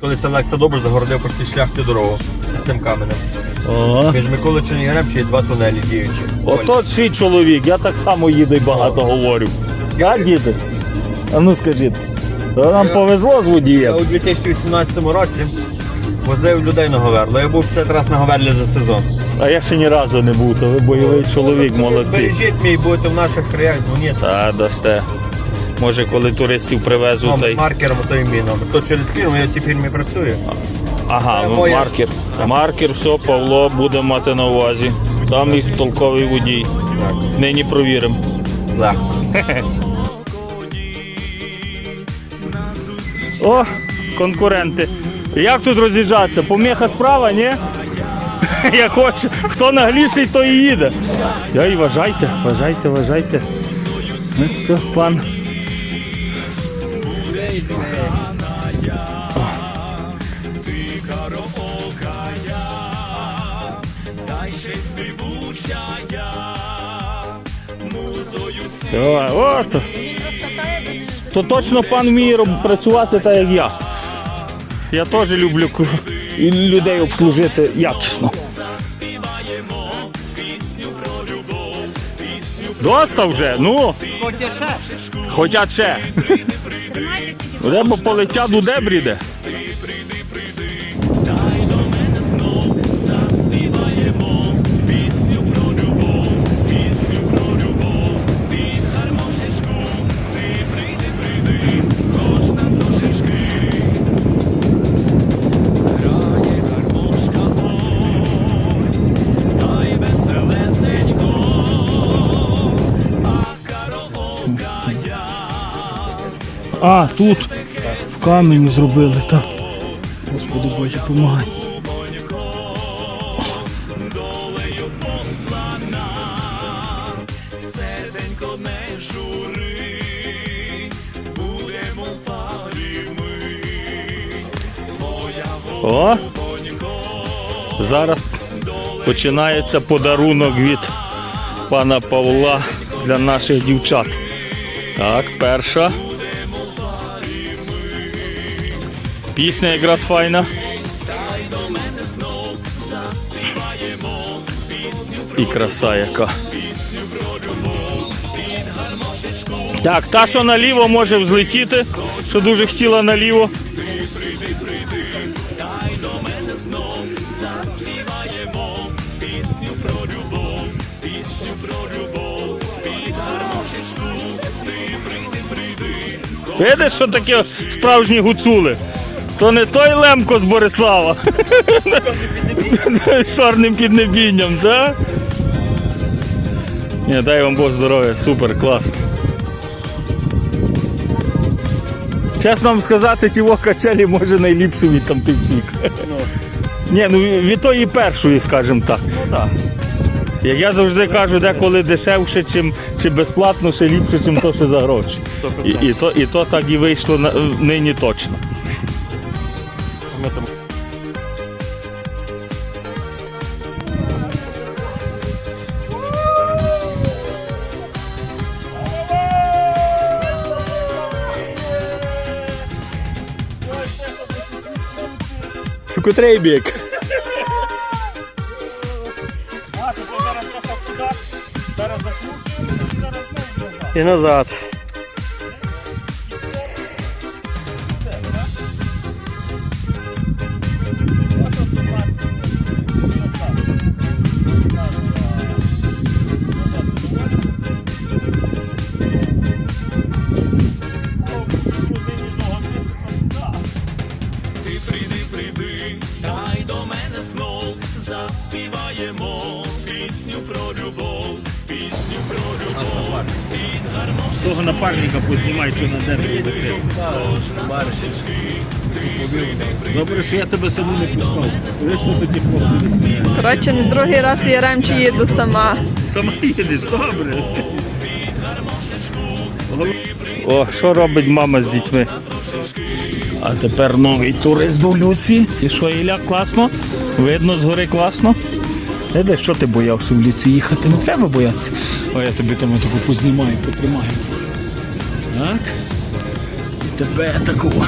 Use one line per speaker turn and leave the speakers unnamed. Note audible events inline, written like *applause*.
Колись Олекса добре загородив почти шлях під дорогу цим каменем.
Ага.
Між Миколичем і Гребче є два тунелі діючі.
Ото свій чоловік, я так само їду і багато говорю. Я діти? А ну скажіть. то Нам повезло з
Я
водієм.
у 2018 році возив людей на Говерло. Я був 50 разів на Говерлі за сезон.
А я ще ні разу не був, то ви бойовий чоловік, молодці.
Бережіть мій, будете в наших краях, дзвоніть.
Та, дасте. Може, коли туристів привезуть, та й.
Там маркером, то і мій. То через фірму, я в цій фірмі працюю.
Ага,
Це
ну,
моя-
маркер. Маркер, все, Павло буде мати на увазі. Там і толковий водій.
Так.
Нині провіримо.
Легко.
О, конкуренти. Як тут роз'їжджатися? Поміха справа, ні? *laughs* Я хочу. Хто нагліший, то і їде. І вважайте, вважайте, вважайте. Ну, то пан. Все, от. То точно пан вміє працювати так, як я. Я теж люблю людей обслужити якісно. Доста вже, ну. Хоча ще. Небо полетять у дебрі А, тут в камені зробили, так. Господи Боже, помагай. О! Зараз починається подарунок від пана Павла для наших дівчат. Так, перша. Пісня якраз файна. І краса яка. Так, та, що наліво може взлетіти, що дуже хотіла наліво. Видиш, що таке справжні гуцули? То не той Лемко з Борислава. З *laughs* чорним піднебінням, так? Ні, дай вам Бог здоров'я, супер, клас. Чесно вам сказати, ті качелі може найліпші від там півчік. Ні, ну від тої першої, скажімо так.
Ну так.
Як я завжди кажу, деколи дешевше, чим, чи безплатно, ще ліпше, чим то, що за гроші. І, і, то, і то так і вийшло на- нині точно. этом Кутрейбік.
и назад.
Того напарника познімай, що на дереві висить. Добре, що я тебе саму не пускав. Ви що тоді хлопці?
Коротше, не другий раз я рамчі їду сама.
Сама їдеш, добре. О, що робить мама з дітьми? А тепер новий турист до Люці. І що, Ілля, класно? Видно згори класно. Де, що ти боявся в Люці їхати? Не треба боятися. О, я тобі там таку познімаю, потримаю. Так. І тебе такого.